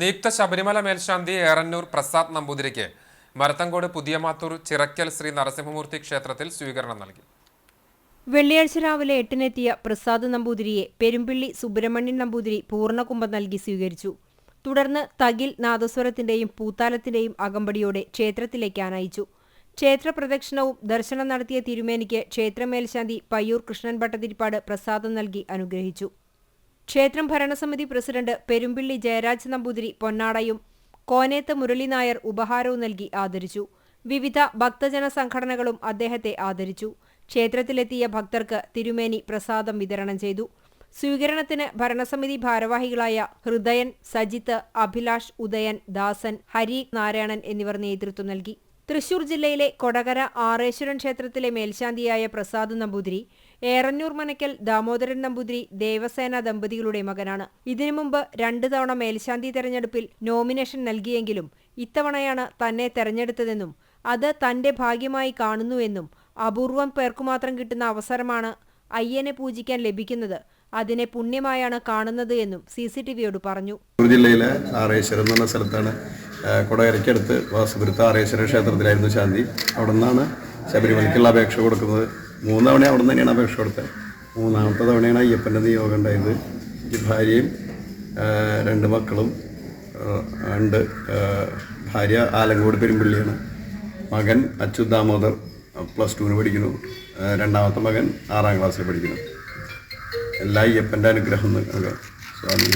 നിയുക്ത ശബരിമല മേൽശാന്തി ഏറന്നൂർ പ്രസാദ് നമ്പൂതിരിക്ക് മരത്തങ്കോട് പുതിയമാത്തൂർ ചിറക്കൽ ശ്രീ നരസിംഹമൂർത്തി ക്ഷേത്രത്തിൽ സ്വീകരണം നൽകി. വെള്ളിയാഴ്ച രാവിലെ എട്ടിനെത്തിയ പ്രസാദ് നമ്പൂതിരിയെ പെരുമ്പിള്ളി സുബ്രഹ്മണ്യൻ നമ്പൂതിരി പൂർണകുംഭം നൽകി സ്വീകരിച്ചു. തുടർന്ന് തകിൽ നാദസ്വരത്തിന്റെയും പൂത്താലത്തിന്റെയും അകമ്പടിയോടെ ക്ഷേത്രത്തിലേക്ക് ആനയിച്ചു ക്ഷേത്ര പ്രദക്ഷിണവും ദർശനം നടത്തിയ തിരുമേനിക്ക് ക്ഷേത്രമേൽശാന്തി പയ്യൂർ കൃഷ്ണൻ ഭട്ടതിരിപ്പാട് പ്രസാദം നൽകി അനുഗ്രഹിച്ചു. ക്ഷേത്രം ഭരണസമിതി പ്രസിഡന്റ് പെരുമ്പിള്ളി ജയരാജ് നമ്പൂതിരി പൊന്നാടയും കോനേത്ത് മുരളി നായർ ഉപഹാരവും നൽകി ആദരിച്ചു. വിവിധ ഭക്തജന സംഘടനകളും അദ്ദേഹത്തെ ആദരിച്ചു. ക്ഷേത്രത്തിലെത്തിയ ഭക്തർക്ക് തിരുമേനി പ്രസാദം വിതരണം ചെയ്തു. സ്വീകരണത്തിന് ഭരണസമിതി ഭാരവാഹികളായ ഹൃദയൻ സജിത്ത് അഭിലാഷ് ഉദയൻ ദാസൻ ഹരി നാരായണൻ എന്നിവർ നേതൃത്വം നൽകി. തൃശൂർ ജില്ലയിലെ കൊടകര ആറേശ്വരൻ ക്ഷേത്രത്തിലെ മേൽശാന്തിയായ പ്രസാദ് നമ്പൂതിരി ഏറന്നൂർ മനക്കൽ ദാമോദരൻ നമ്പൂതിരി ദേവസേന ദമ്പതികളുടെ മകനാണ്. ഇതിനു മുമ്പ് രണ്ടു തവണ മേൽശാന്തി തെരഞ്ഞെടുപ്പിൽ നോമിനേഷൻ നൽകിയെങ്കിലും ഇത്തവണയാണ് തന്നെ തെരഞ്ഞെടുത്തതെന്നും അത് തന്റെ ഭാഗ്യമായി കാണുന്നുവെന്നും അപൂർവം പേർക്കു മാത്രം കിട്ടുന്ന അവസരമാണ് അയ്യനെ പൂജിക്കാൻ ലഭിക്കുന്നത്. അതിനെ പുണ്യമായാണ് കാണുന്നത് എന്നും സി സി ടി വിയോട് പറഞ്ഞു. ജില്ലയിലെ ആറേശ്വരം എന്ന് സ്ഥലത്താണ് കൊടകരയ്ക്കടുത്ത് വാസുപുരത്ത് ആറേശ്വര ക്ഷേത്രത്തിലായിരുന്നു ശാന്തി. അവിടെ നിന്നാണ് ശബരിമലയ്ക്കുള്ള അപേക്ഷ കൊടുക്കുന്നത്. മൂന്ന് തവണ അവിടെ നിന്ന് തന്നെയാണ് അപേക്ഷ കൊടുത്തത്. മൂന്നാമത്തെ തവണയാണ് അയ്യപ്പന്റെ നിയോഗം ഉണ്ടായത്. ഈ ഭാര്യയും രണ്ട് മക്കളും ഉണ്ട് ഭാര്യ ആലങ്കോട് പെരുമ്പള്ളിയാണ്. മകൻ അച്യുത് ദാമോദർ പ്ലസ് ടുവിന് പഠിക്കുന്നു. രണ്ടാമത്തെ മകൻ ആറാം ക്ലാസ്സിൽ പഠിക്കുന്നു. എല്ലാ അയ്യപ്പന്റെ അനുഗ്രഹം സ്വാമി